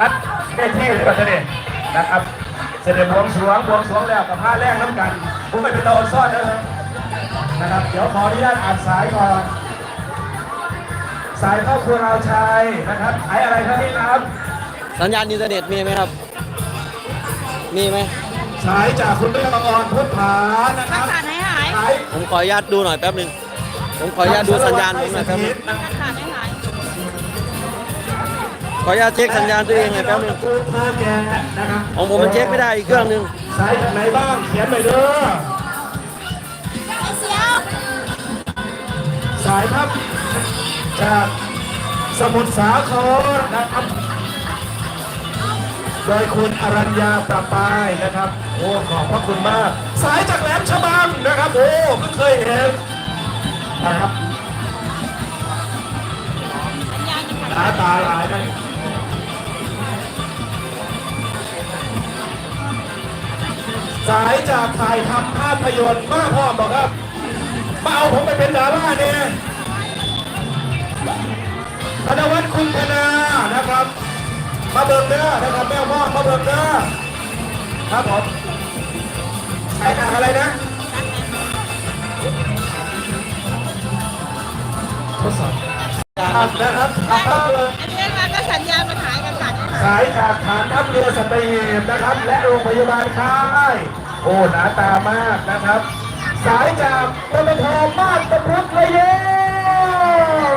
อัดได้ที่เลยประเด็นนะครับ เสด็จบวงสรวงบวงสรวงแล้วกับผ้าแรกน้ำกันผมไม่เป็นตาออนซ่อนนะครับนะครับ เดี๋ยวขออนุญาตอ่านสายก่อน สายครอบครัวเราชัยนะครับสายอะไรครับพี่ครับ สัญญาณอินเทอร์เน็ตมีไหมครับ มีไหมสายจากคุณแม่บังออนพุทธานะครับขาดหายหายสายผมขออนุญาตดูหน่อยแป๊บหนึ่งผมขออนุญาตดูสัญญาณผมหน่อยแป๊บหนึง ขาดหายหาย ขออนุญาตเช็คสัญญาณตัวเองหน่อยแป๊บหนึงคุณพ่อแกนะครับของผมมันเช็คไม่ได้อีกเครื่องหนึงสายจากไหนบ้างเขียนไปเด้อไอเสียวสายครับจากสมุทรสาครนะครับ โดยคุณอรัญญาประปายนะครับ โอ้ขอบพระคุณมาก สายจากแหลมฉบังนะครับ โอ้เพิ่งเคยเห็นนะครับสัญญาณจะขาดตาตาหลายนะ สายจากถ่ายทำภาพยนตร์มาพ่อบอกครับมาเอาผมไปเป็นดาราเนี่ยธนวัฒน์คุณธนานะครับ มาเบิ่งเด้อนะครับแม่พ่อมาเบิ่งเด้อครับผมสายจากอะไรนะทดสอบนะครับครับเลย อันนี้มาก็สัญญามาขาย สายจากฐานทัพเรือสัตหีบนะครับ และโรงพยาบาลค่ายโอ้หนาตามากนะครับ สายจากปตทบ้านตะพุกระเยง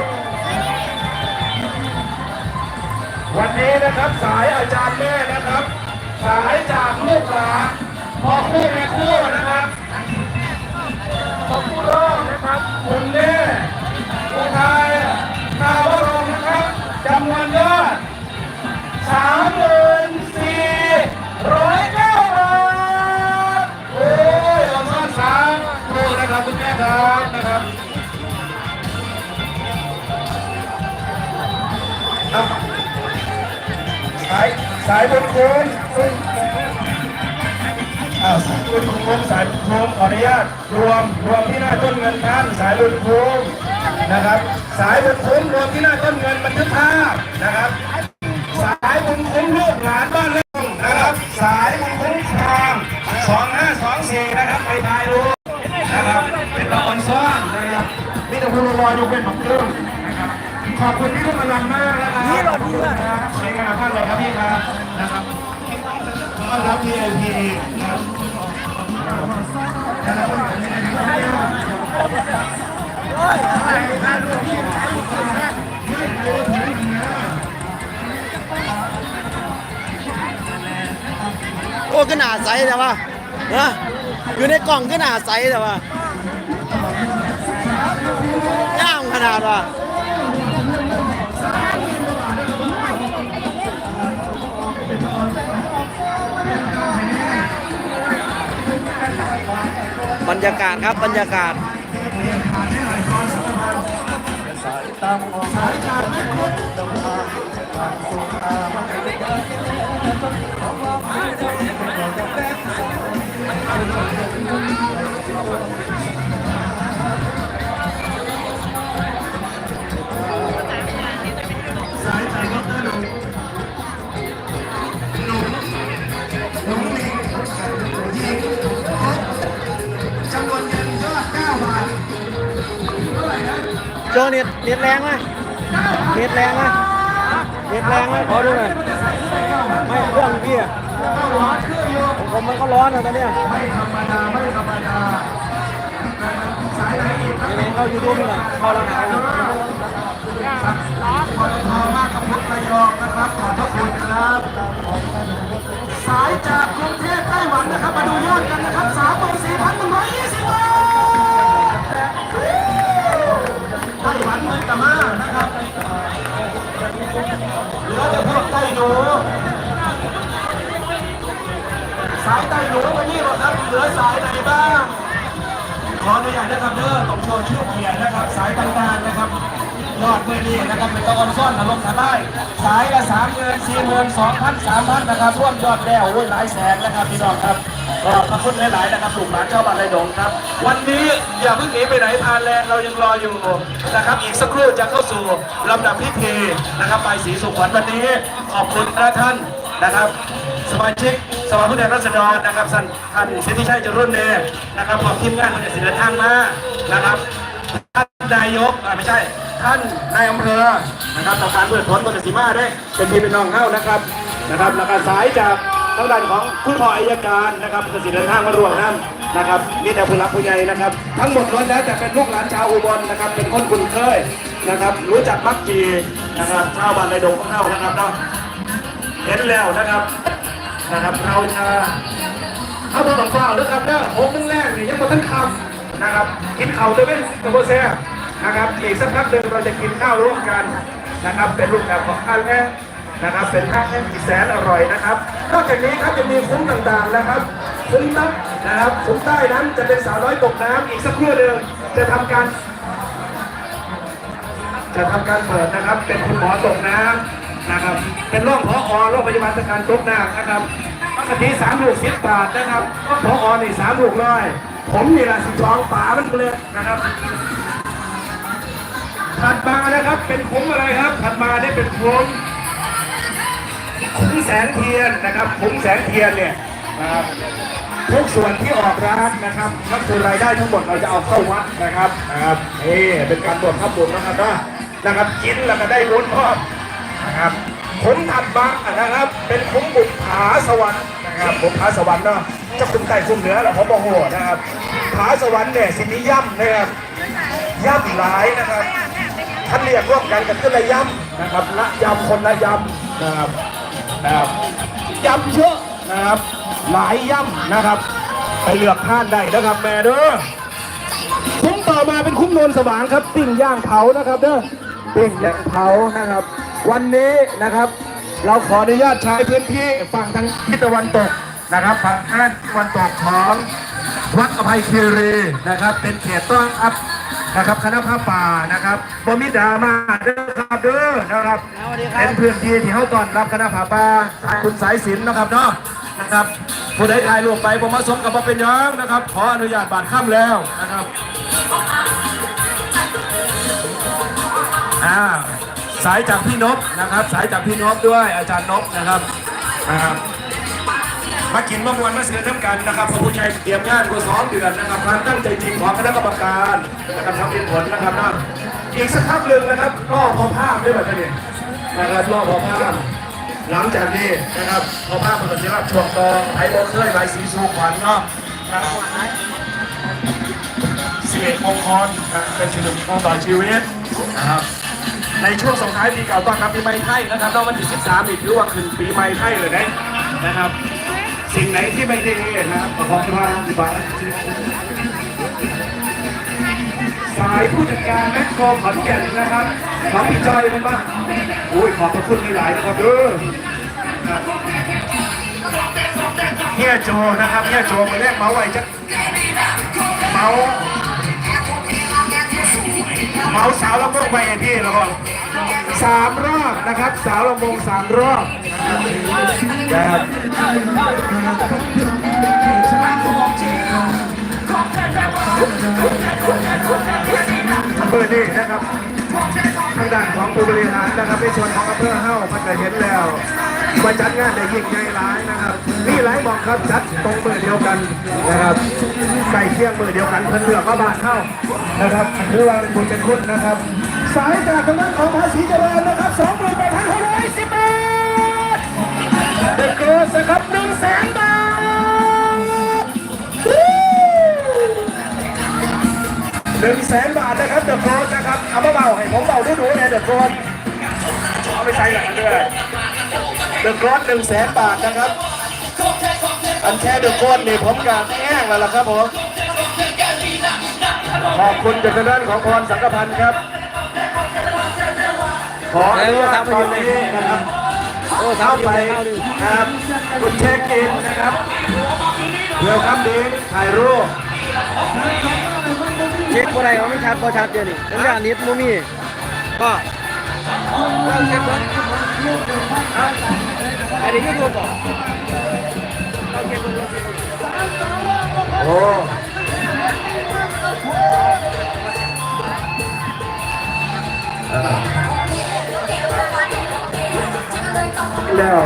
วันนี้นะครับสายอาจารย์แม่นะครับ สายจากลูกหลานพ่อคู่แม่คู่นะครับพ่อคู่รองนะครับคุณแม่คุณชายนาวรงนะครับจำนวนยอด สามหมื่นสี่ร้อยเก้าบาทโอ้ยเอาซ่อนสามโอ้นะครับคุณแม่ครับนะครับครับสายสายบนโค้งอ้าวสายบนโค้งสายบนโค้งขออนุญาตรวมรวมที่หน้าต้นเงินท่านสายบนโค้งนะครับ สายบนโค้งรวมที่หน้าต้นเงินบันทึกภาพนะครับ สายบุญคุ้มลูกหลานบ้านเรื่องนะครับ สายบุญคุ้มครองสองห้าสองสี่นะครับไปทายดูนะครับเป็นละออนซ้อนนะครับนี่ตะพูรออยู่เป็นแบบเรื่องนะครับขอบคุณที่ทุกกำลังมากนะครับนี่เราดีมากสวยงามมากเลยครับพี่ครับนะครับต้อนรับ VIP นะครับโอ้ ก็หนาใสแต่ว่านะอยู่ในกล่องก็หนาใสแต่ว่าย่างขนาดว่าบรรยากาศครับบรรยากาศจำนวนเงินยอด9บาทโจเน็ตเน็ตแรงไหมเน็ตแรงไหมเน็ตแรงไหมขอดูหน่อยไม่ผมมันก็ร้อนอะตอนเนี้ยไม่ธรรมดาไม่ธรรมดาสายไหนอีกเข้ายูทูบหน่อยเข้าแล้วหายปตทมากกับพุทธระยองนะครับขอบพระคุณครับ สายจากกรุงเทพไต้หวันนะครับมาดูยอดกันนะครับสามหมื่นสี่พันหนึ่งร้อยยี่สิบบาทไต้หวันเมืองกามานะครับเหลือแต่พวกไต้หนูายไต้หนูมานี่หรอครับเหลือสายไหนบ้างขออนุญาตนะครับเด้อต้องโชว์ชื่อเขียนนะครับ สายต่างๆนะครับยอดมือนี้นะครับเป็นตะออนซ่อนอารมณ์ทลายสายละสามเงินสี่หมื่นสองพันสามพันนะครับร่วมยอดแล้วโอ้ยหลายแสนนะครับพี่น้องครับก็ขอบคุณหลายๆนะครับลูกหลานชาบ้านไรดงครับ วันนี้อย่าเพิ่งหนีไปไหนพานแลนเรายังรออยู่นะครับอีกสักครู่จะเข้าสู่ลำดับพิธีนะครับไปสีสุขวัญวันนี้ขอบคุณพระท่านนะครับ สมาชิกสภาผู้แทนราษฎรนะครับท่านท่านสิทธิชัยจรุ่นเนยนะครับขอบทีมงานคนเดินทางมานะครับท่านนายกอ่าไม่ใช่ ท่านนายอำเภอนะครับต่อการเปิดผลบนสีมาด้วยเป็นพี่เป็นน้องเข้านะครับนะครับแล้วก็สายจากทางด้านของคุณพ่ออัยการนะครับกสิเดิทางมารวมนั่นนะครับมีแต่ผู้รักผู้ใหญ่นะครับ ทั้งหมดล้วนแล้วแต่เป็นลูกหลานชาวอุบลนะครับ เป็นคนคุ้นเคยนะครับ รู้จักมักจีนะครับชาวบ้านในดงของเข้านะครับเนาะเห็นแล้วนะครับ นะครับเราจะเอาตัวต่อๆนะครับเนาะโอ้ครึ่งแรกนี่ยังม่ทันคำนะครับ กินข้าวด้วยเป็นกระโบแซ่บนะครับอีกสักพักหนึ่งเราจะกินข้าวร่วมกันนะครับ เป็นรูปแบบของข้าวแห้งนะครับเป็นข้าวแห้งที่แสนอร่อยนะครับ นอกจากนี้ครับจะมีคุ้มต่างๆนะครับคุ้มนับนะครับคุ้มใต้นั้นจะเป็นสาวน้อยตกน้ำอีกสักครู่หนึ่งจะทำการ จะทำการเปิดนะครับ เป็นคุณหมอตกน้ำ นะครับ เป็นโรคพอโรงพยาบาลสการตกน้ำนะครับปกติสามลูกสิบบาทนะครับก็พอนี่สามลูกร้อย ผมนี่แหละสิบสองฝามันเลยนะครับถัดมานะครับเป็นคุ้มอะไรครับถัดมาได้เป็นคุ้มคุ้มแสงเทียนนะครับคุ้มแสงเทียนเนี่ยนะครับทุกส่วนที่ออกร้านนะครับก็คือรายได้ทั้งหมดเราจะเอาเข้าวัดนะครับนะครับนี่เป็นการบวชข้าบุญนะครับนะนะครับกินแล้วก็ได้บุญพร้อ นะครับคุ้มถัดมานะครับ เป็นคุ้มบุญผาสวรรค์นะครับบุญผาสวรรค์เนาะจะคุ้มใต้คุ้มเหนือแล้วผมบอกโหนะครับผาสวรรค์เนี่ยสิมีย่ำนะครับย่ำหลายนะครับท่านเรียกร่วมกันกันก็เลยย่ำนะครับละย่ำคนละย่ำนะครับนะครับย่ำเยอะนะครับ หลายย่ำนะครับไปเลือกท่านได้นะครับแม่เด้อคุ้มต่อมาเป็นคุ้มนวลสว่างครับปิ้งย่างเผานะครับเด้อปิ้งย่างเผานะครับ วันนี้นะครับ เราขออนุญาตใช้พื้นที่ฝั่งทางทิศตะวันตกนะครับฝั่งด้านตะวันตกของวัดอภัยคีรีนะครับ เป็นเขตต้อนรับนะครับคณะพระป่านะครับบมิดรามาเด้อครับเด้อนะครับสวัสดีครับเป็นพื้นที่ที่เขาต้อนรับคณะผาป่าสายคุณสายศิลป์นะครับเนาะนะครับผู้ใดถ่ายรูปไปผมมาสมกับมาเป็นหยังนะครับ ขออนุญาตบาดข้ามแล้วนะครับอ่า สายจากพี่นพนะครับ สายจากพี่นพด้วยอาจารย์นพนะครับนะครับ มากินมะม่วนมาเสือน้ำกันนะครับพระผู้ชัยเตรียมงานกว่าสองเดือนนะครับความตั้งใจจริงของคณะกรรมการนะครับทำเป็นผลนะครับนะอีกสักพักหนึ่งนะครับก็พอภาพได้แบบนี้นะครับรอพอภาพหลังจากนี้นะครับพอภาพมันก็จะรับช่วงต่อไอ้โบเคยใบสีสูขวัญเนาะสิบเอ็ดมงคลนะครับเป็นชีวิตของต่อชีวิตนะครับ ในช่วงสงท้ายปีเก่าต้อนรับปีใหม่ไทยนะครับแล้ววันที่ 13นี่ถือว่าขึ้นปีใหม่ไทยเลยนะนะครับ สิ่งไหนที่ไม่ดีนะครับขอความว่าอธิบายสายผู้จัดการแมคโครขอนแก่นนะครับของพี่จอยมันบ้างโอ้ยขอบพระคุณหลายๆนะครับเด้อเฮียโจนะครับเฮียโจมาเรียกเมาไว้จะเมา เมาสาวลำวงไปไอ้พี่แล้วก็สามรอบนะครับ สาวลำวงสามรอบนะครับอำเภอนี่นะครับทางด้านของผู้บริหารนะครับในส่วนของอำเภอเฮ้าพันก็เห็นแล้วมาจัดงานได้ยิ่งใหญ่หลายนะครับ มีหลายหมองครับจัดตรงมือเดียวกันนะครับใส่เคียงมือเดียวกันเพิ่นเลือกมาบานเข้านะครับถือว่าเป็นบุญเป็นคุณนะครับ สายจากทางด้านของภาษีเจริญนะครับสองหมื่นแปดพันหกร้อยสิบบาทเด็กเกิร์สครับหนึ่งแสนบาทหนึ่งแสนบาทนะครับเดอะโค้ดนะครับเอามาเบาให้ผมเบาดูดูเนี่ยเดอะโค้ดเอาไปใช้หลังด้วยเดอะโค้ดหนึ่งแสนบาทนะครับ อันแค่เดอะโค้ดนี่ผมกับแห้งแล้วล่ะครับผม ขอบคุณจากทางด้านของพรสังกพันธ์ครับ ขออนุญาตตอนนี้นะครับโอ้สาเข้ามไปไปเข้าดินะครับคุณเช็คอินนะครับ เดี๋ยวครับดิ้งถ่ายรูปเช็คบ่ได้ว่ามันชัดบ่ชัดเดี๋ยวนี้สัญญาณนิดบ่มีก็เราเก็บเงินอันนี้ยูทูบบอกเราเก็บเงิน โอ้แล้ว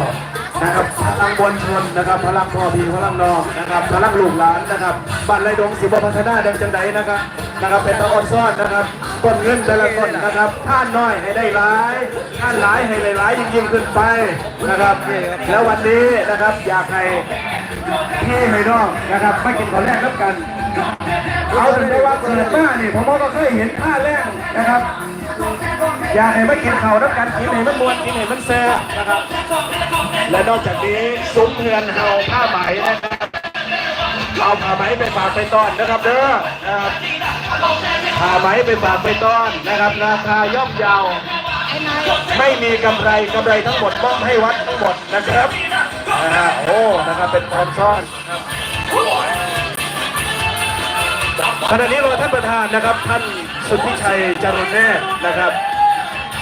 นะครับพลังบนชนนะครับ พลังพ่อพี่พลังน้องนะครับ พลังลูกหลานนะครับบ้านไรดงสิบพัฒนาเดิมจังไดนะครับนะครับ เป็นตะออนซ่อนนะครับต้นเงินแต่ละต้นนะครับท่านน้อยให้ได้หลายท่านหลายให้หลายๆยิ่งขึ้นไปนะครับ แล้ววันนี้นะครับอยากให้ พี่ให้น้องนะครับไม่กินของแรกแล้วกัน เอาถึงได้ว่าเกิดมานี่ผมก็เคยเห็นค่าแรกนะครับ อยากให้ไม่กินเข่าวน้ำกันกินให้มันมวนกินให้มันแซ่นะครับ และนอกจากนี้ซุ้มเงินเฮาผ้าไหมนะครับเอาผ้าไหมไปฝากไปต้อนนะครับเด้อผ้าไหมไปฝากไปต้อนนะครับราคาย่อมเยาวไม่มีกำไรกำไรทั้งหมดมอบให้วัดทั้งหมดนะครับ อ่าโอ้นะครับเป็นตอนซ่อนขณะนี้ราท่านประธานนะครับ ท่านสุทธิชัยจรุณเนตรนะครับ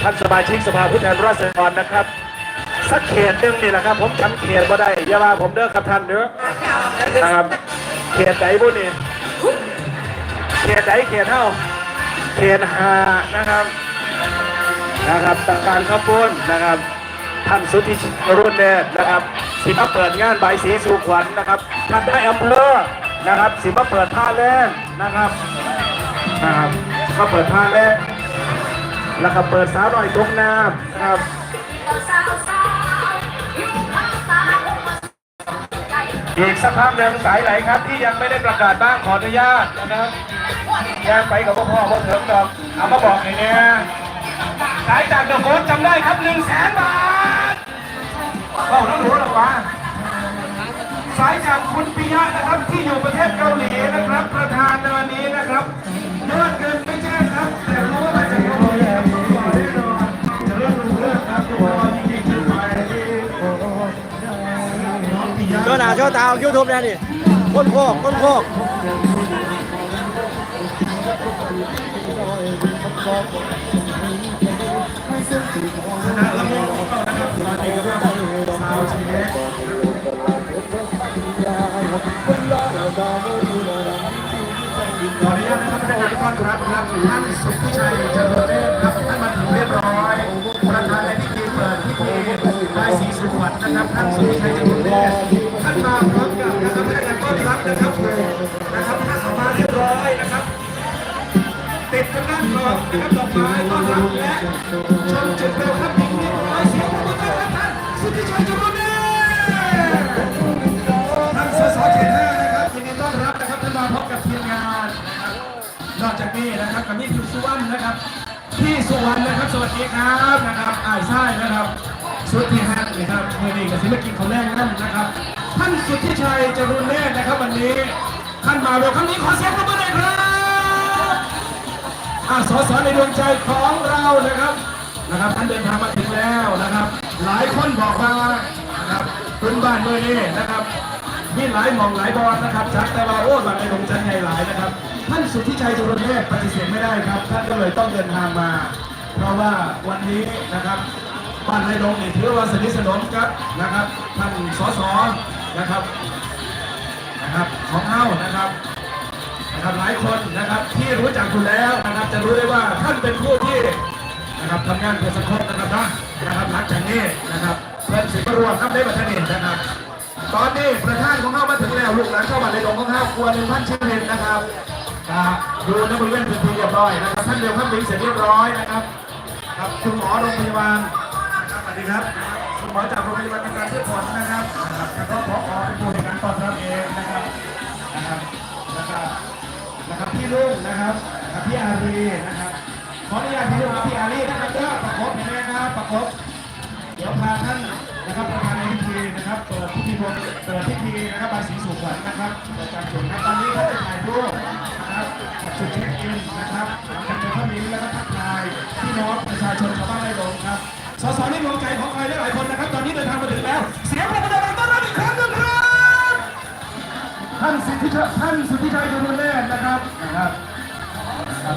ท่านสมาชิกสภาผู้แทนราษฎรนะครับ สักเขตหนึ่งนี่แหละครับ ผมจำเขตบ่ได้อย่าว่าผมเด้อครับท่านเด้อนะครับ เขตไหนบุนี่เขตไหนเขตเท่าเขตหานะครับนะครับต่างการข้าวปุ้นนะครับ ท่านสุทธิรุ่นเนตรนะครับสิมาเปิดงานใบสีสุขวัญนะครับท่านได้อำเภอนะครับ สิมาเปิดท่าแรกนะครับนะครับก็เปิดท่าแรกแล้วก็เปิดสาวหน่อยตกน้ำนะครับอีกสักพักหนึ่งสายไหนครับ ที่ยังไม่ได้ประกาศบ้างขออนุญาตนะครับยังไปกับพ่อพ่อพ่อเถิงดอกเอามาบอกหน่อยเนี่ยสายจากเดอะโค้ดจำได้ครับหนึ่งแสนบาท เข้าแล้วรู้หรอวะสายจากคุณปิยะนะครับที่อยู่ประเทศเกาหลีนะครับ ประธานในวันนี้นะครับยอดเงินไม่แจ้งครับ แต่รู้ว่าจากเกาหลีครับผมขอแน่นอนจะเริ่มรู้เรื่องครับทุกคนที่ขึ้นไปน้องปิยะโชว์หน้าโชว์ตายูทูบเนี่ยนี่ก้นโคกก้นโคก ขออนุญาตนะครับท่านผู้ต้อนรับครับท่านสุทธิชัยเจริญเดชครับท่านมาถึงเรียบร้อยประธานในพิธีเปิดพิธีใบายสีสุขวัญนะครับท่านสุทธิชัยเจริญเดชท่านมาพร้อมกับนะครับพนักงานต้อนรับนะครับนะครับท่านออกมาเรียบร้อยนะครับติดทางด้านนอกนะครับดอกไม้ต้อนรับและชมจุดเร็วครับพิธีใบายสีสุวัญครับท่านสุทธิชัยเจริญเดชท่า นอกจากนี้นะครับกับนี่คือสุวรรณนะครับ พี่สุวรรณนะครับ สวัสดีครับนะครับอ่ายไส้นะครับ สุดที่ห้านะครับเมื่อนี้กับศิลปินของแรกนั่นนะครับ ท่านสุทธิชัยจรุนเนตรนะครับ วันนี้ท่านมาเวครั้งนี้ขอเสียงปรบมือหน่อยครับอาสอสอในดวงใจของเรานะครับนะครับท่านเดินทางมาถึงแล้วนะครับ หลายคนบอกมานะครับพื้นบ้านเมื่อนี้นะครับ มีหลายมองหลายบอลนะครับจัดแต่ว่าโอ้บัตรในดวงใจใหญ่หลายนะครับ ท่านสุทธิชัยจุลเทพปฏิเสธไม่ได้ครับ ท่านก็เลยต้องเดินทางมา เพราะว่าวันนี้นะครับบ้านในดงนี่ถือว่าสนิทสนมครับนะครับ ท่านสสนะครับนะครับของเฮานะครับนะครับหลายคนนะครับที่รู้จักคุณแล้วนะครับ จะรู้ได้ว่าท่านเป็นผู้ที่นะครับทำงานเพื่อสังคมนะครับนะนะครับหลังจากนี้นะครับเพื่อนสิบรวมครับได้มาทนินนะครับ ตอนนี้ประธานของเข้ามาถึงแล้วลูกหลานเข้ามาในหลวงของข้าวครัวหนึ่งพันชิ้นเนนะครับดูในบริเวณพื้นที่เรียบร้อยนะครับท่านเร็วข้ามบินเสร็จเรียบร้อยนะครับครับคุณหมอโรงพยาบาลครับสวัสดีครับคุณหมอจากโรงพยาบาลการพืชผลนะครับนะครับแล้วก็ผอเป็นผู้ในการตอนรับเองนะครับนะครับนะครับนะครับพี่ลุงนะครับพี่อารีนะครับขออนุญาตพี่ลุงพี่อารีนะครับประคบเห็นไหมครับประคบเดี๋ยวพาท่านนะครับประธานในพิธีนะครับ พิธีเปิดพิธีนะครับบาสีสุขวัญนะครับประจำจุดนะตอนนี้ก็จะถ่ายรูปนะครับจุดเช็คอินนะครับหลังจากเดินเข้มีแล้วก็ทักทายพี่น้องประชาชนชาวบ้านไร่ลงครับสสนี่ดวงใจของใครหลายคนนะครับ ตอนนี้เดินทางมาถึงแล้ว เสียงปรบมือดังต้อนรับอีกครั้งหนึ่งครับท่านสิทธิชัยท่านสุทธิชัยยุนเล่นะครับนะครับนะครับ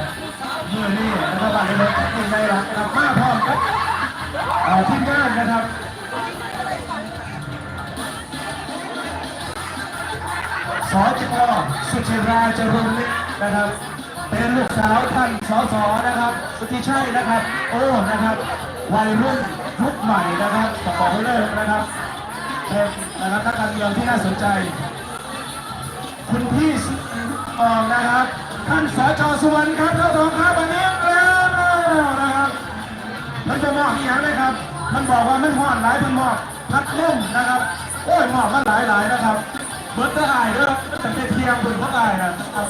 เมื่อนี่นะครับบ้านเล็กๆไม่ได้รักนะครับมาพร้อมครับทีมงานนะครับ สจสุจิราจรุนนะครับ เป็นลูกสาวท่านสสนะครับ สุธิชัยนะครับ โอ้นะครับ วัยรุ่นยุคใหม่นะครับต้องบอกให้เลิกนะครับเป็นนะครับนักการเมืองที่น่าสนใจ คุณพี่อองนะครับ ท่านสจสุวรรณครับท่านรองครับวันนี้แล้วนะครับท่านจะมอบอีกอย่างเลยครับท่านบอกว่าไม่หอดหลายท่านมอบพัดล่มนะครับ โอ้ยมอบมาหลายหลายๆนะครับ เบิร์ตเตอร์ไอเด้อตั้งแต่เที่ยงบนพระไอนะครับ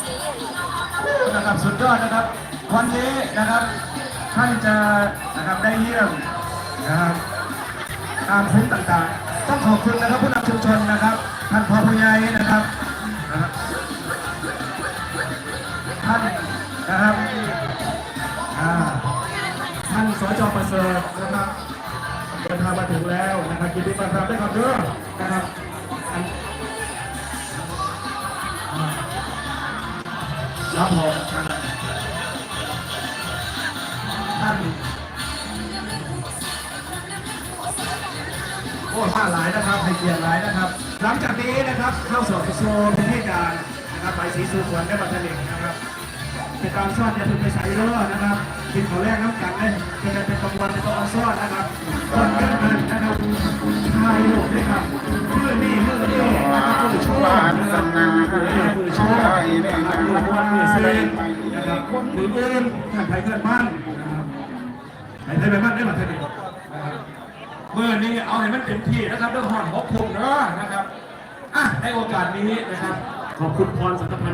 นะครับสุดยอดนะครับ วันนี้นะครับท่านจะนะครับได้เยี่ยมนะครับตามพื้นต่างๆ ต้องขอบคุณนะครับผู้นำชุมชนนะครับท่านพอผู้ใหญ่นะครับนะครับท่านนะครับท่านสจประเสริฐนะครับเดินทางมาถึงแล้วนะครับยินดีต้อนรับด้วยครับเด้อนะครับ เสียรติหลายนะครับ หลังจากนี้นะครับเข้าสู่โซนเป็นที่การนะครับไปสีสูสวนได้บัตรเด็กนะครับเป็นการซ่อนอย่าเพิ่งไปใส่เรือนะครับกินขอแรกน้ำกันเลยเป็นการเป็นกลางวันเป็นตัวซ่อนนะครับต้นกันนะครับทายโลกด้วยครับเมื่อนี่เมื่อนี่นะครับชว์นะครับมือโชว์นะครับมือวันมือเซนนะครับมืออื่นท่านไทยเกินบ้านนะครับไทยไทยเป็นบ้านได้บัตรเด็กนะครับ เมื่อนี้เอาให้มันเต็มที่นะครับเรื่องหอนหกคุมเนอะนะครับอะในโอกาสนี้นะครับ ขอบคุณพรสันตพันธ์